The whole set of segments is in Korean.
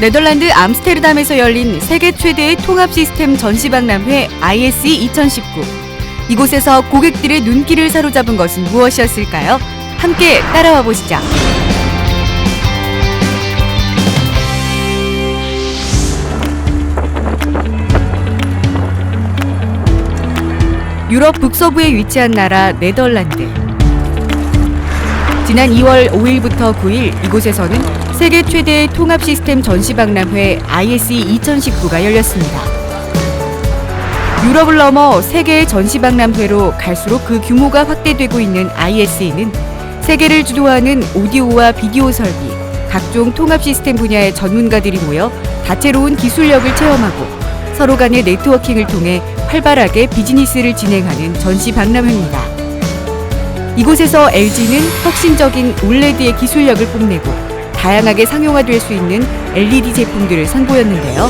네덜란드 암스테르담에서 열린 세계 최대의 통합 시스템 전시박람회 ISE 2019. 이곳에서 고객들의 눈길을 사로잡은 것은 무엇이었을까요? 함께 따라와 보시죠. 유럽 북서부에 위치한 나라 네덜란드. 지난 2월 5일부터 9일 이곳에서는 세계 최대의 통합 시스템 전시박람회 ISE 2019가 열렸습니다. 유럽을 넘어 세계의 전시박람회로 갈수록 그 규모가 확대되고 있는 ISE는 세계를 주도하는 오디오와 비디오 설비, 각종 통합 시스템 분야의 전문가들이 모여 다채로운 기술력을 체험하고 서로 간의 네트워킹을 통해 활발하게 비즈니스를 진행하는 전시 박람회입니다. 이곳에서 LG는 혁신적인 올레드의 기술력을 뽐내고 다양하게 상용화될 수 있는 LED 제품들을 선보였는데요.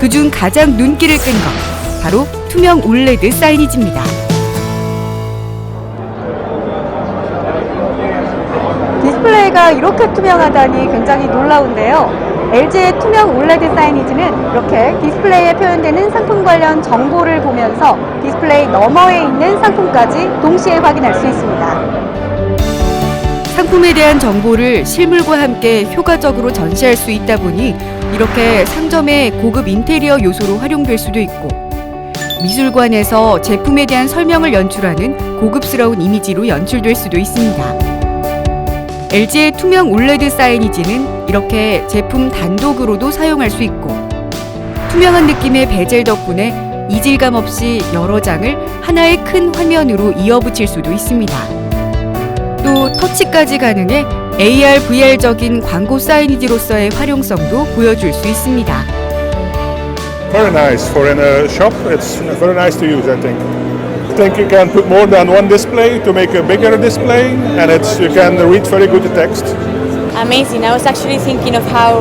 그중 가장 눈길을 끈 것, 바로 투명 올레드 사이니지입니다. 디스플레이가 이렇게 투명하다니 굉장히 놀라운데요. LG의 투명 올레드 사이니지는 이렇게 디스플레이에 표현되는 상품 관련 정보를 보면서 디스플레이 너머에 있는 상품까지 동시에 확인할 수 있습니다. 상품에 대한 정보를 실물과 함께 효과적으로 전시할 수 있다 보니 이렇게 상점의 고급 인테리어 요소로 활용될 수도 있고 미술관에서 제품에 대한 설명을 연출하는 고급스러운 이미지로 연출될 수도 있습니다. LG의 투명 올레드 사이니지는 이렇게 제품 단독으로도 사용할 수 있고 투명한 느낌의 베젤 덕분에 이질감 없이 여러 장을 하나의 큰 화면으로 이어붙일 수도 있습니다. 또 터치까지 가능해 AR, VR적인 광고 사이니지로서의 활용성도 보여줄 수 있습니다. Very nice for in a shop. It's very nice to use. I think. I think you can put more than one display to make a bigger display, and it's you can read very good the text. amazing. I was actually thinking of how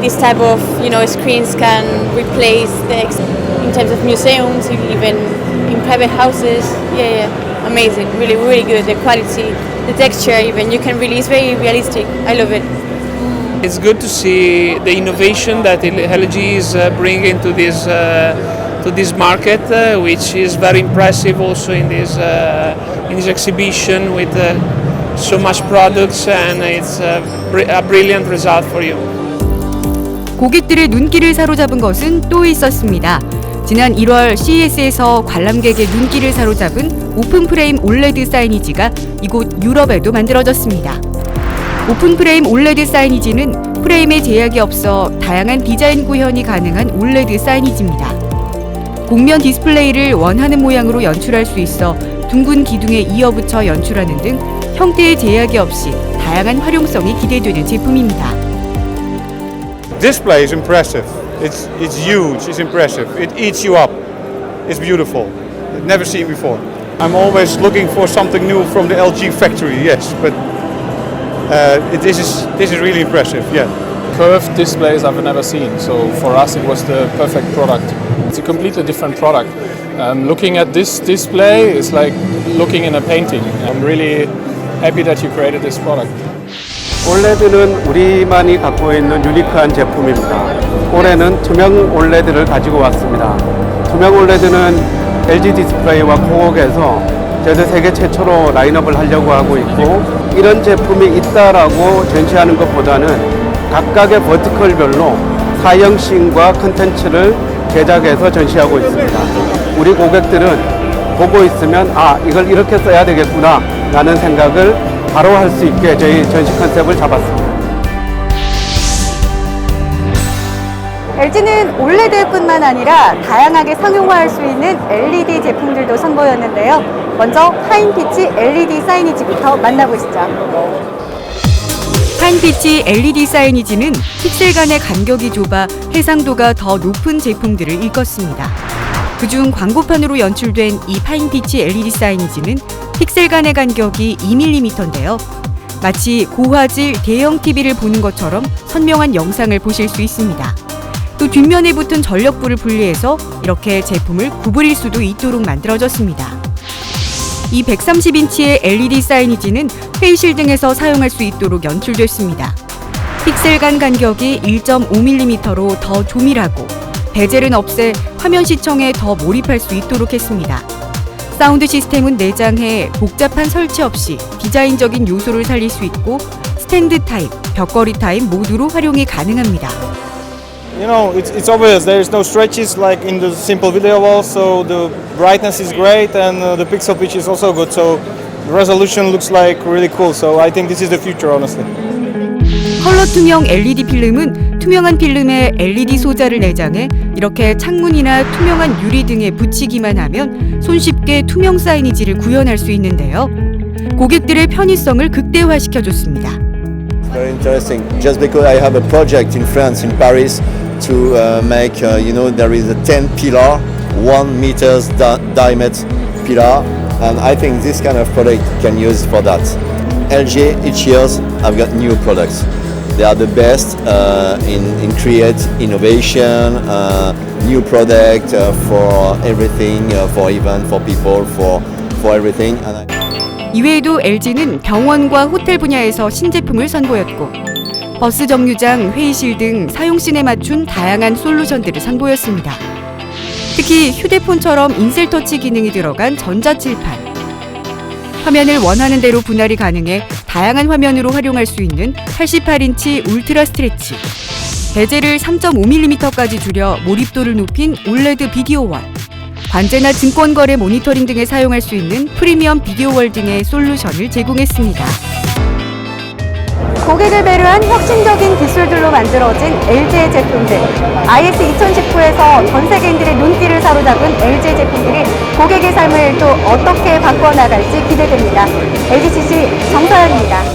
this type of you know screens can replace the ex- in terms of museums, even in private houses. Yeah, yeah, amazing. Really, really good. The quality, the texture, even you can really. It's very realistic. I love it. It's good to see the innovation that LG is uh, bringing to this uh, to this market, uh, which is very impressive also in this uh, in this exhibition with uh, so much products, and it's a, br- a brilliant result for you. 고객들의 눈길을 사로잡은 것은 또 있었습니다. 지난 1월 CES에서 관람객의 눈길을 사로잡은 오픈 프레임 올레드 사이니지가 이곳 유럽에도 만들어졌습니다. 오픈 프레임 올레드 사이니지는 프레임에 제약이 없어 다양한 디자인 구현이 가능한 올레드 사이니지입니다. 곡면 디스플레이를 원하는 모양으로 연출할 수 있어 둥근 기둥에 이어붙여 연출하는 등 형태의 제약이 없이 다양한 활용성이 기대되는 제품입니다. Display is impressive. It's it's huge. It's impressive. It eats you up. It's beautiful. I've never seen before. I'm always looking for something new from the LG factory. Yes, but uh, it, this is this is really impressive. Yeah. curved displays I've never seen. So for us, it was the perfect product. It's a completely different product. Um, looking at this display is like looking in a painting. I'm really happy that you created this product. 올레드는 우리만이 갖고 있는 유니크한 제품입니다. 올해는 투명 올레드를 가지고 왔습니다. 투명 올레드는 LG 디스플레이와 코옥에서 저희들 세계 최초로 라인업을 하려고 하고 있고 이런 제품이 있다라고 전시하는 것보다는 각각의 버티컬별로 사형식과 컨텐츠를 제작해서 전시하고 있습니다. 우리 고객들은 보고 있으면 아 이걸 이렇게 써야 되겠구나 라는 생각을 바로 할 수 있게 저희 전시 컨셉을 잡았습니다. LG는 올레드뿐만 아니라 다양하게 상용화할 수 있는 LED 제품들도 선보였는데요. 먼저 파인피치 LED 사이니지부터 만나보시죠. 파인피치 LED 사이니지는 픽셀 간의 간격이 좁아 해상도가 더 높은 제품들을 일컫습니다. 그중 광고판으로 연출된 이 파인피치 LED 사이니지는 픽셀 간의 간격이 2mm인데요. 마치 고화질 대형 TV를 보는 것처럼 선명한 영상을 보실 수 있습니다. 또 뒷면에 붙은 전력부를 분리해서 이렇게 제품을 구부릴 수도 있도록 만들어졌습니다. 이 130인치의 LED 사이니지는 회의실 등에서 사용할 수 있도록 연출됐습니다. 픽셀 간 간격이 1.5mm로 더 조밀하고 베젤은 없애 화면 시청에 더 몰입할 수 있도록 했습니다. 사운드 시스템은 내장해 복잡한 설치 없이 디자인적인 요소를 살릴 수 있고 스탠드 타입, 벽걸이 타입 모두로 활용이 가능합니다. You know, it's, it's obvious there is no stretches like in the simple video wall, so the brightness is great and uh, the pixel pitch is also good. So the resolution looks like really cool. So I think this is the future, honestly. 컬러 투명 LED 필름은 투명한 필름에 LED 소자를 내장해 이렇게 창문이나 투명한 유리 등에 붙이기만 하면 손쉽게 투명 사이니지를 구현할 수 있는데요. 고객들의 편의성을 극대화시켜 줬습니다. Very interesting. Just because I have a project in France, in Paris, to uh, make, uh, you know, there is a 10 pillar, one meters di- diameter pillar, and I think this kind of product can use for that. LG each year I've got new products. They are the best uh, in, in create innovation, uh, new product uh, for everything, uh, for event, for people, for for everything. And I 이외에도 LG는 병원과 호텔 분야에서 신제품을 선보였고 버스 정류장, 회의실 등 사용 씬에 맞춘 다양한 솔루션들을 선보였습니다. 특히 휴대폰처럼 인셀 터치 기능이 들어간 전자칠판. 화면을 원하는 대로 분할이 가능해 다양한 화면으로 활용할 수 있는 88인치 울트라 스트레치. 베젤을 3.5mm까지 줄여 몰입도를 높인 올레드 비디오 월. 관제나 증권 거래 모니터링 등에 사용할 수 있는 프리미엄 비디오 월 등의 솔루션을 제공했습니다. 고객을 배려한 혁신적인 기술들로 만들어진 LG의 제품들. IS 2019에서 전 세계인들의 눈길을 사로잡은 LG 제품들이 고객의 삶을 또 어떻게 바꿔나갈지 기대됩니다. LGCC 정서연입니다.